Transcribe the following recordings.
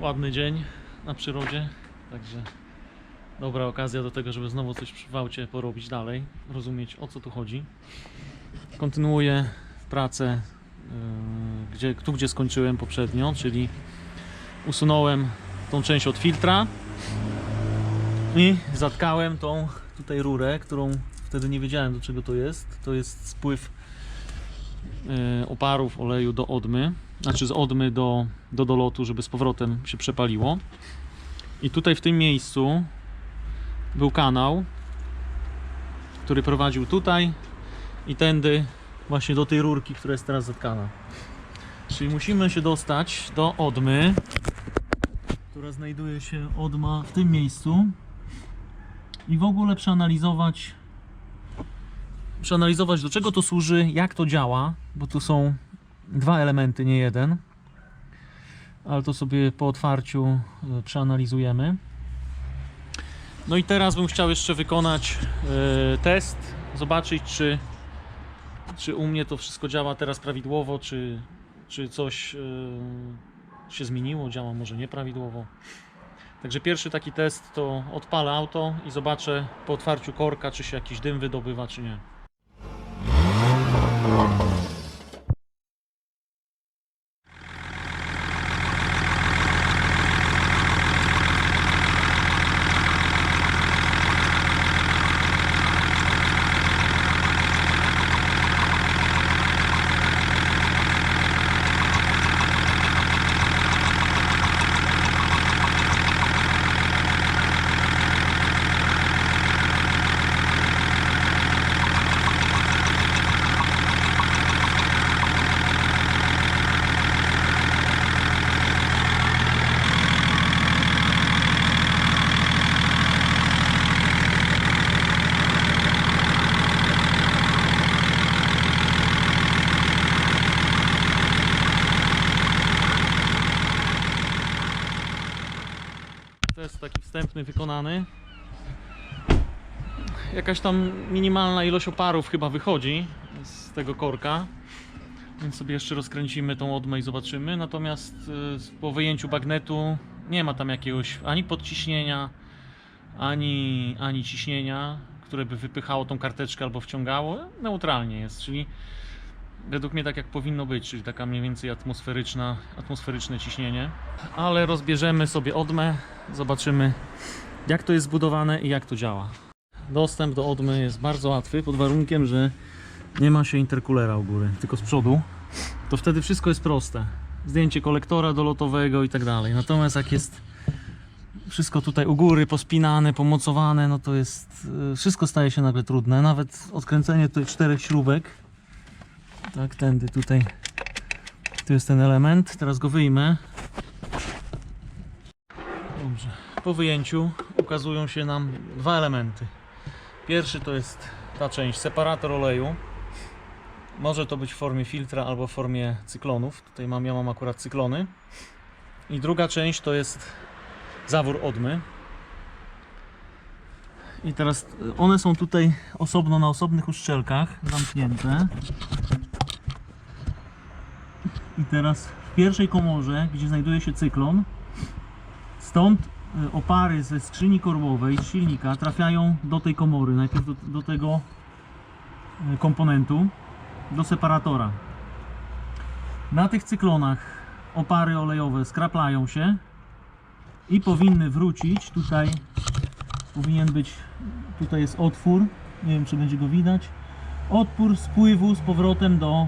ładny dzień na przyrodzie, także dobra okazja do tego, żeby znowu coś przy Wałcie porobić dalej, rozumieć o co tu chodzi. Kontynuuję pracę yy, gdzie, tu, gdzie skończyłem poprzednio, czyli usunąłem tą część od filtra i zatkałem tą tutaj rurę, którą wtedy nie wiedziałem do czego to jest. To jest spływ yy, oparów oleju do odmy, znaczy z odmy do, do dolotu, żeby z powrotem się przepaliło. I tutaj w tym miejscu był kanał, który prowadził tutaj i tędy właśnie do tej rurki, która jest teraz zatkana. Czyli musimy się dostać do odmy, która znajduje się odma w tym miejscu i w ogóle przeanalizować przeanalizować do czego to służy, jak to działa, bo tu są dwa elementy, nie jeden. Ale to sobie po otwarciu e, przeanalizujemy. No i teraz bym chciał jeszcze wykonać e, test, zobaczyć czy, czy u mnie to wszystko działa teraz prawidłowo, czy, czy coś e, się zmieniło, działa może nieprawidłowo. Także pierwszy taki test to odpalę auto i zobaczę po otwarciu korka, czy się jakiś dym wydobywa, czy nie. Test wstępny wykonany. Jakaś tam minimalna ilość oparów chyba wychodzi z tego korka. Więc sobie jeszcze rozkręcimy tą odmę i zobaczymy. Natomiast y, po wyjęciu bagnetu nie ma tam jakiegoś ani podciśnienia, ani, ani ciśnienia, które by wypychało tą karteczkę albo wciągało. Neutralnie jest, czyli według mnie tak jak powinno być, czyli taka mniej więcej atmosferyczna, atmosferyczne ciśnienie. Ale rozbierzemy sobie odmę, zobaczymy jak to jest zbudowane i jak to działa. Dostęp do odmy jest bardzo łatwy pod warunkiem, że nie ma się interkulera u góry, tylko z przodu. To wtedy wszystko jest proste. Zdjęcie kolektora dolotowego i tak dalej. Natomiast jak jest wszystko tutaj u góry pospinane, pomocowane, no to jest y, wszystko staje się nagle trudne. Nawet odkręcenie tutaj czterech śrubek tak, tędy tutaj. Tu jest ten element. Teraz go wyjmę. Dobrze. Po wyjęciu ukazują się nam dwa elementy. Pierwszy to jest ta część, separator oleju. Może to być w formie filtra albo w formie cyklonów. Tutaj mam, ja mam akurat cyklony. I druga część to jest zawór odmy. I teraz one są tutaj osobno na osobnych uszczelkach zamknięte. I teraz w pierwszej komorze, gdzie znajduje się cyklon, stąd y, opary ze skrzyni korbowej, z silnika trafiają do tej komory, najpierw do, do tego y, komponentu, do separatora. Na tych cyklonach opary olejowe skraplają się i powinny wrócić. Tutaj powinien być, tutaj jest otwór, nie wiem czy będzie go widać. Otwór spływu z powrotem do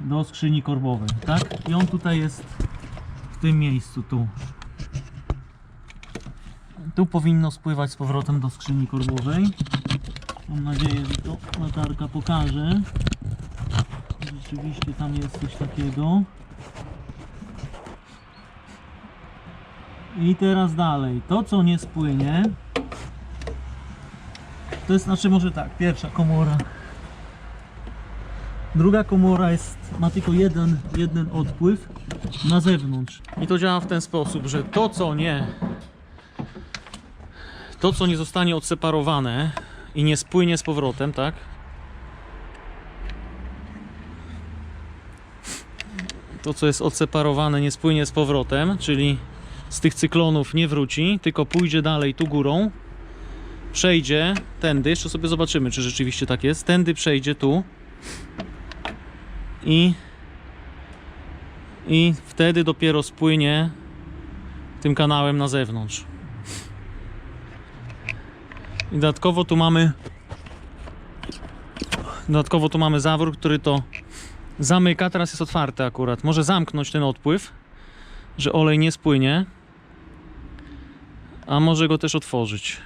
do skrzyni korbowej, tak? I on tutaj jest w tym miejscu, tu. Tu powinno spływać z powrotem do skrzyni korbowej. Mam nadzieję, że to latarka pokaże. Rzeczywiście tam jest coś takiego. I teraz dalej. To co nie spłynie, to jest znaczy może tak, pierwsza komora. Druga komora jest, ma tylko jeden, jeden odpływ na zewnątrz. I to działa w ten sposób, że to co nie to co nie zostanie odseparowane i nie spłynie z powrotem, tak? to co jest odseparowane nie spłynie z powrotem, czyli z tych cyklonów nie wróci, tylko pójdzie dalej tu górą, przejdzie tędy, jeszcze sobie zobaczymy czy rzeczywiście tak jest, tędy przejdzie tu i i wtedy dopiero spłynie tym kanałem na zewnątrz. I dodatkowo tu mamy dodatkowo tu mamy zawór, który to zamyka, teraz jest otwarte akurat. Może zamknąć ten odpływ, że olej nie spłynie, a może go też otworzyć.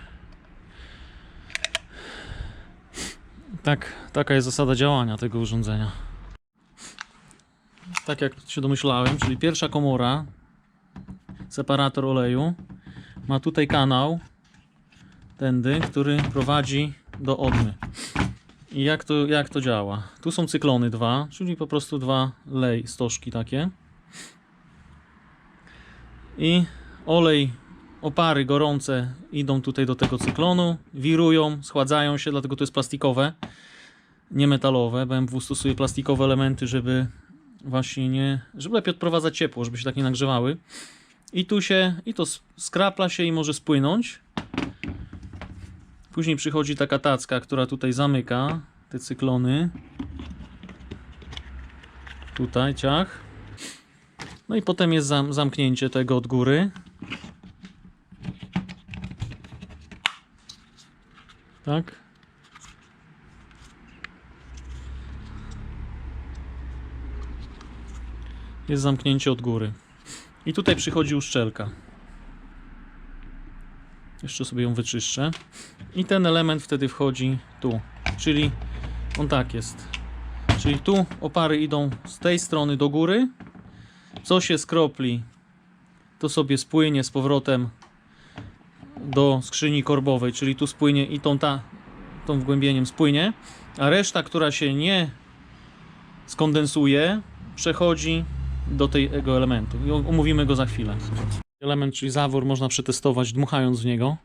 Tak, taka jest zasada działania tego urządzenia. Tak jak się domyślałem, czyli pierwsza komora, separator oleju, ma tutaj kanał, tędy, który prowadzi do odmy. I jak to, jak to działa? Tu są cyklony dwa, czyli po prostu dwa lej, stożki takie. I olej, opary gorące idą tutaj do tego cyklonu, wirują, schładzają się, dlatego to jest plastikowe, nie metalowe. BMW stosuje plastikowe elementy, żeby właśnie nie, żeby lepiej odprowadzać ciepło, żeby się tak nie nagrzewały. I tu się, i to skrapla się i może spłynąć. Później przychodzi taka tacka, która tutaj zamyka te cyklony. Tutaj ciach. No i potem jest zam zamknięcie tego od góry. Tak. Jest zamknięcie od góry. I tutaj przychodzi uszczelka. Jeszcze sobie ją wyczyszczę. I ten element wtedy wchodzi tu. Czyli on tak jest. Czyli tu opary idą z tej strony do góry. Co się skropli, to sobie spłynie z powrotem do skrzyni korbowej, czyli tu spłynie i tą, ta, tą wgłębieniem spłynie, a reszta, która się nie skondensuje, przechodzi do tego elementu. I omówimy go za chwilę. Element, czyli zawór, można przetestować dmuchając w niego.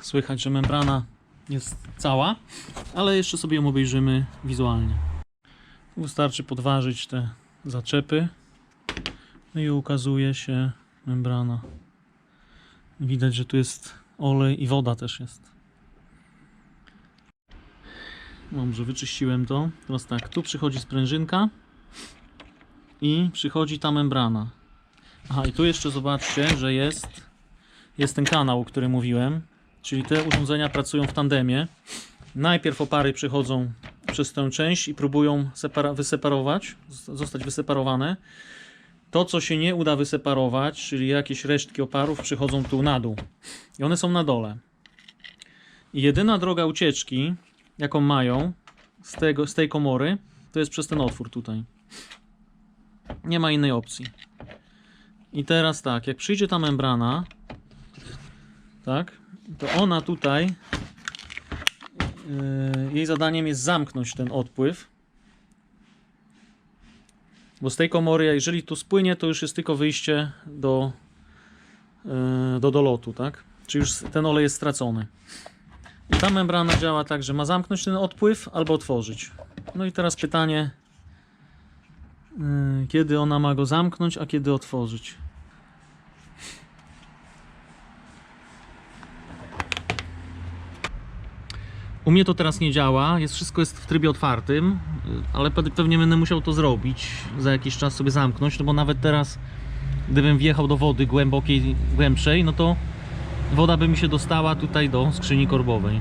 Słychać, że membrana jest cała, ale jeszcze sobie ją obejrzymy wizualnie. Wystarczy podważyć te zaczepy no i ukazuje się membrana. Widać, że tu jest olej i woda też jest. Dobrze, wyczyściłem to. Teraz tak, tu przychodzi sprężynka i przychodzi ta membrana. Aha, i tu jeszcze zobaczcie, że jest, jest ten kanał, o którym mówiłem. Czyli te urządzenia pracują w tandemie. Najpierw opary przychodzą przez tę część i próbują wyseparować, zostać wyseparowane. To, co się nie uda wyseparować, czyli jakieś resztki oparów, przychodzą tu na dół. I one są na dole. I jedyna droga ucieczki, jaką mają z, tego, z tej komory, to jest przez ten otwór tutaj. Nie ma innej opcji. I teraz tak, jak przyjdzie ta membrana, tak, to ona tutaj, yy, jej zadaniem jest zamknąć ten odpływ. Bo z tej komory, jeżeli tu spłynie, to już jest tylko wyjście do, yy, do dolotu, tak? Czy już ten olej jest stracony. Ta membrana działa tak, że ma zamknąć ten odpływ albo otworzyć. No i teraz pytanie, yy, kiedy ona ma go zamknąć, a kiedy otworzyć. U mnie to teraz nie działa, jest, wszystko jest w trybie otwartym, y, ale pe- pewnie będę musiał to zrobić, za jakiś czas sobie zamknąć, no bo nawet teraz, gdybym wjechał do wody głębokiej, głębszej, no to woda by mi się dostała tutaj do skrzyni korbowej.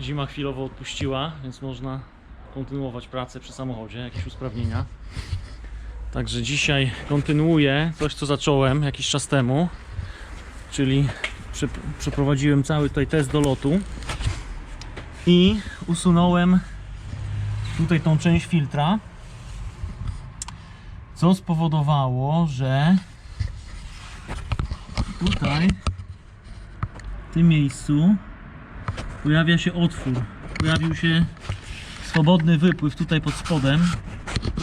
Zima chwilowo odpuściła, więc można kontynuować pracę przy samochodzie, jakieś usprawnienia. Także dzisiaj kontynuuję coś, co zacząłem jakiś czas temu, czyli prze- przeprowadziłem cały tutaj test do lotu i usunąłem tutaj tą część filtra co spowodowało, że tutaj w tym miejscu pojawia się otwór. Pojawił się swobodny wypływ tutaj pod spodem.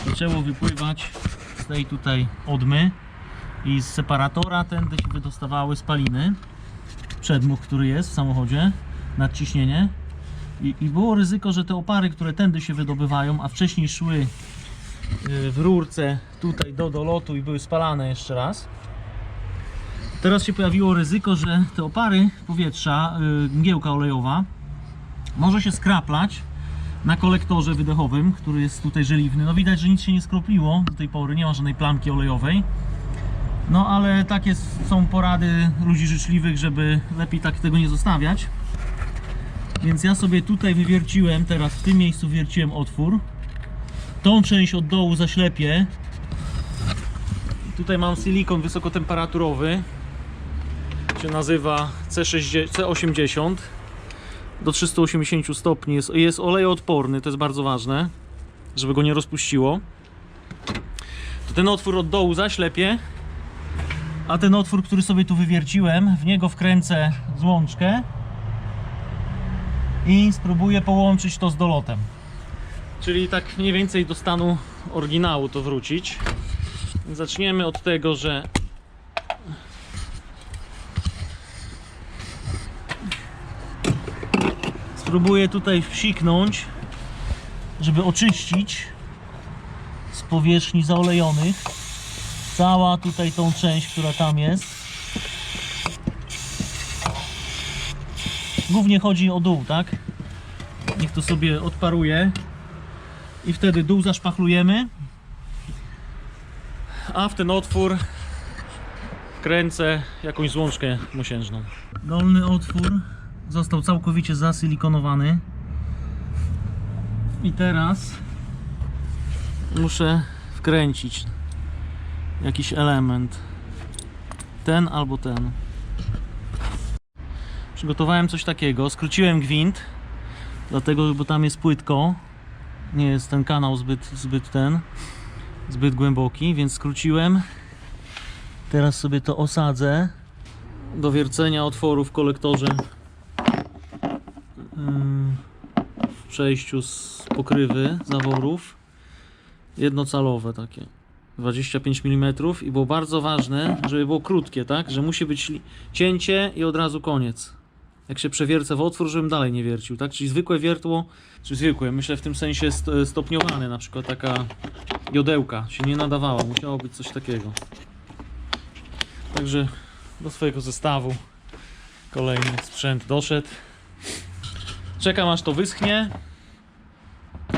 Zaczęło wypływać z tej tutaj odmy i z separatora tędy się wydostawały spaliny. Przedmuch, który jest w samochodzie, nadciśnienie. I, I było ryzyko, że te opary, które tędy się wydobywają, a wcześniej szły y, w rurce tutaj do dolotu i były spalane jeszcze raz. Teraz się pojawiło ryzyko, że te opary powietrza, y, mgiełka olejowa, może się skraplać na kolektorze wydechowym, który jest tutaj żeliwny. No widać, że nic się nie skropliło do tej pory, nie ma żadnej plamki olejowej. No ale takie są porady ludzi życzliwych, żeby lepiej tak tego nie zostawiać. Więc ja sobie tutaj wywierciłem, teraz w tym miejscu wierciłem otwór. Tą część od dołu zaślepię. Tutaj mam silikon wysokotemperaturowy. Się nazywa C60, C80 do 380 stopni. Jest, jest olejoodporny, to jest bardzo ważne, żeby go nie rozpuściło. To ten otwór od dołu zaślepię. A ten otwór, który sobie tu wywierciłem, w niego wkręcę złączkę i spróbuję połączyć to z dolotem. Czyli tak mniej więcej do stanu oryginału to wrócić. Zaczniemy od tego, że spróbuję tutaj wsiknąć, żeby oczyścić z powierzchni zaolejonych cała tutaj tą część, która tam jest. Głównie chodzi o dół, tak? Niech to sobie odparuje. I wtedy dół zaszpachlujemy. A w ten otwór wkręcę jakąś złączkę mosiężną. Dolny otwór został całkowicie zasilikonowany. I teraz muszę wkręcić jakiś element. Ten albo ten. Przygotowałem coś takiego. Skróciłem gwint, dlatego, bo tam jest płytko. Nie jest ten kanał zbyt, zbyt ten, zbyt głęboki, więc skróciłem. Teraz sobie to osadzę do wiercenia otworu w kolektorze w przejściu z pokrywy zaworów jednocalowe takie 25 mm i było bardzo ważne, żeby było krótkie, tak? Że musi być cięcie i od razu koniec. Jak się przewiercę w otwór, żebym dalej nie wiercił, tak? Czyli zwykłe wiertło, czy zwykłe, myślę w tym sensie st- stopniowane, na przykład taka jodełka się nie nadawała, musiało być coś takiego. Także do swojego zestawu kolejny sprzęt doszedł. Czekam aż to wyschnie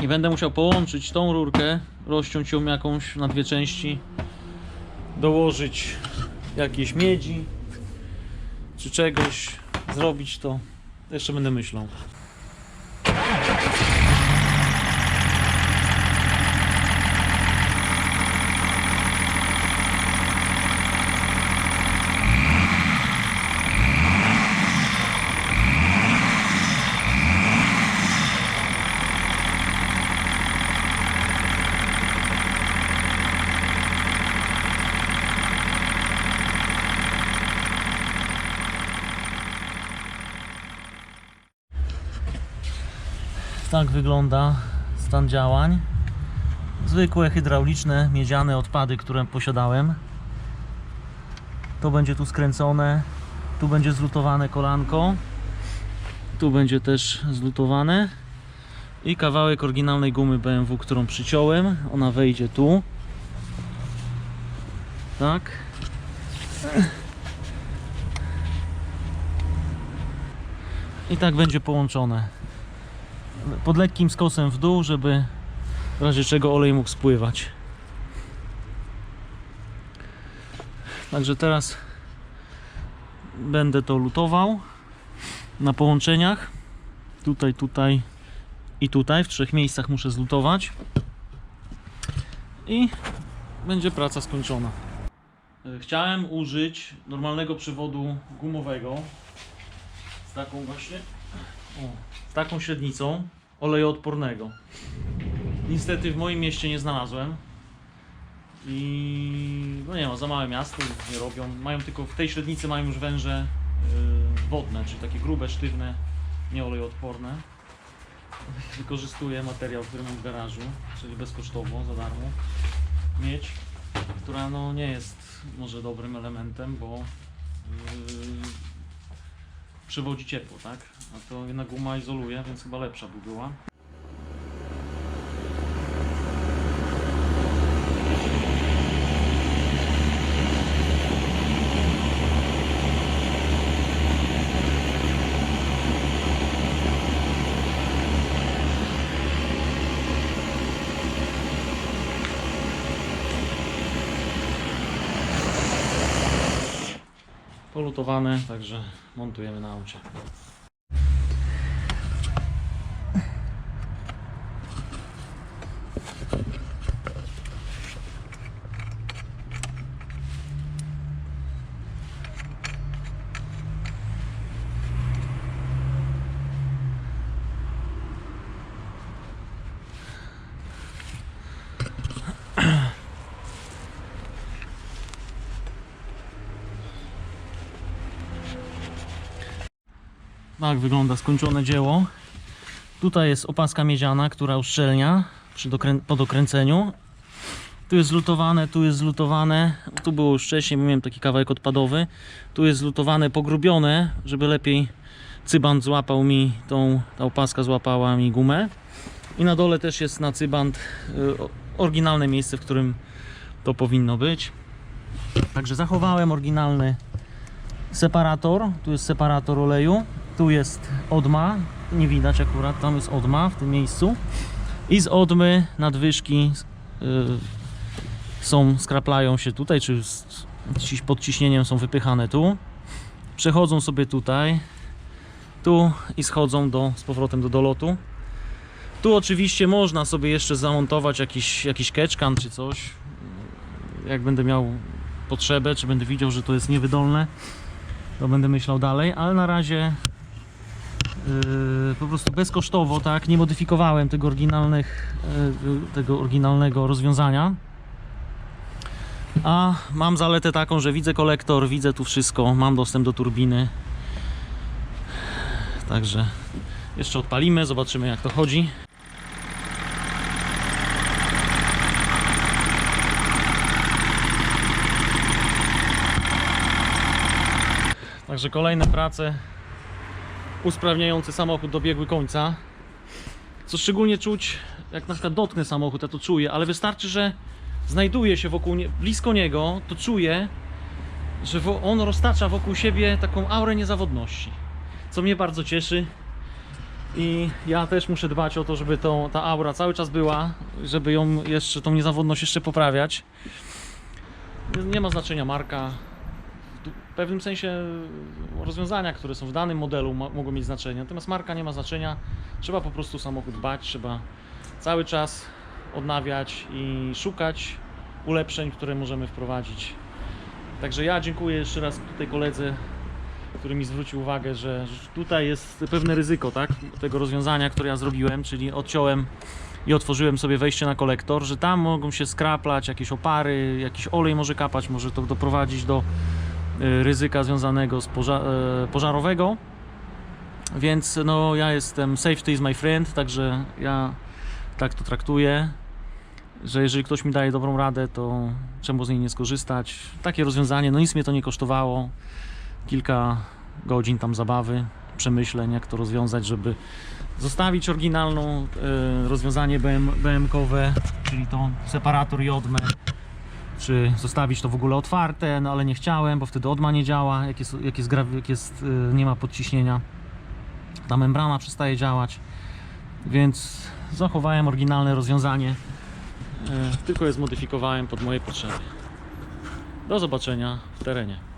i będę musiał połączyć tą rurkę, rozciąć ją jakąś na dwie części, dołożyć jakieś miedzi czy czegoś, zrobić to. Jeszcze będę myślał. Tak wygląda stan działań. Zwykłe hydrauliczne, miedziane odpady, które posiadałem. To będzie tu skręcone, tu będzie zlutowane kolanko, tu będzie też zlutowane i kawałek oryginalnej gumy BMW, którą przyciąłem. Ona wejdzie tu. Tak. I tak będzie połączone pod lekkim skosem w dół, żeby w razie czego olej mógł spływać. Także teraz będę to lutował na połączeniach. Tutaj, tutaj i tutaj. W trzech miejscach muszę zlutować. I będzie praca skończona. E, Chciałem użyć normalnego przewodu gumowego z taką właśnie z taką średnicą olejoodpornego. Niestety w moim mieście nie znalazłem. I no nie ma, za małe miasto, nie robią. Mają tylko w tej średnicy mają już węże yy, wodne, czyli takie grube, sztywne, nie olejoodporne. Wykorzystuję materiał, który mam w garażu, czyli bezkosztowo, za darmo. Miedź, która no nie jest może dobrym elementem, bo yy, przewodzi ciepło, tak? A to jednak guma izoluje, więc chyba lepsza by była. Polutowane, także montujemy na aucie. Tak wygląda skończone dzieło. Tutaj jest opaska miedziana, która uszczelnia przy po dokręceniu. Tu jest zlutowane, tu jest zlutowane. Tu było już wcześniej, miałem taki kawałek odpadowy. Tu jest zlutowane, pogrubione, żeby lepiej cybant złapał mi tą, ta opaska złapała mi gumę. I na dole też jest na cybant y, oryginalne miejsce, w którym to powinno być. Także zachowałem oryginalny separator. Tu jest separator oleju. Tu jest odma. Nie widać akurat, tam jest odma w tym miejscu. I z odmy nadwyżki yy, są, skraplają się tutaj, czy z, pod ciśnieniem są wypychane tu. Przechodzą sobie tutaj, tu i schodzą do, z powrotem do dolotu. Tu oczywiście można sobie jeszcze zamontować jakiś, jakiś catchcan czy coś. Jak będę miał potrzebę, czy będę widział, że to jest niewydolne, to będę myślał dalej, ale na razie po prostu bezkosztowo, tak, nie modyfikowałem tego oryginalnych, yy, tego oryginalnego rozwiązania. A mam zaletę taką, że widzę kolektor, widzę tu wszystko, mam dostęp do turbiny. Także jeszcze odpalimy, zobaczymy jak to chodzi. Także kolejne prace usprawniające samochód dobiegły końca. Co szczególnie czuć, jak na przykład dotknę samochód, ja to czuję, ale wystarczy, że znajduję się wokół blisko niego, to czuję, że on roztacza wokół siebie taką aurę niezawodności. Co mnie bardzo cieszy. I ja też muszę dbać o to, żeby to, ta aura cały czas była, żeby ją jeszcze, tą niezawodność jeszcze poprawiać. Nie ma znaczenia marka, pewnym sensie rozwiązania, które są w danym modelu mo- mogą mieć znaczenie, natomiast marka nie ma znaczenia. Trzeba po prostu samochód dbać, trzeba cały czas odnawiać i szukać ulepszeń, które możemy wprowadzić. Także ja dziękuję jeszcze raz tutaj koledze, który mi zwrócił uwagę, że tutaj jest pewne ryzyko tak, tego rozwiązania, które ja zrobiłem, czyli odciąłem i otworzyłem sobie wejście na kolektor, że tam mogą się skraplać jakieś opary, jakiś olej może kapać, może to doprowadzić do ryzyka związanego z poża- e, pożarowego. Więc no ja jestem safety is my friend, także ja tak to traktuję, że jeżeli ktoś mi daje dobrą radę, to czemu z niej nie skorzystać. Takie rozwiązanie, no nic mnie to nie kosztowało. Kilka godzin tam zabawy, przemyśleń, jak to rozwiązać, żeby zostawić oryginalną e, rozwiązanie BM, BM-kowe, czyli tą separator i odmę czy zostawić to w ogóle otwarte, no ale nie chciałem, bo wtedy odma nie działa, jak jest, jak jest, jak jest y, nie ma podciśnienia. Ta membrana przestaje działać, więc zachowałem oryginalne rozwiązanie, y, tylko je zmodyfikowałem pod moje potrzeby. Do zobaczenia w terenie.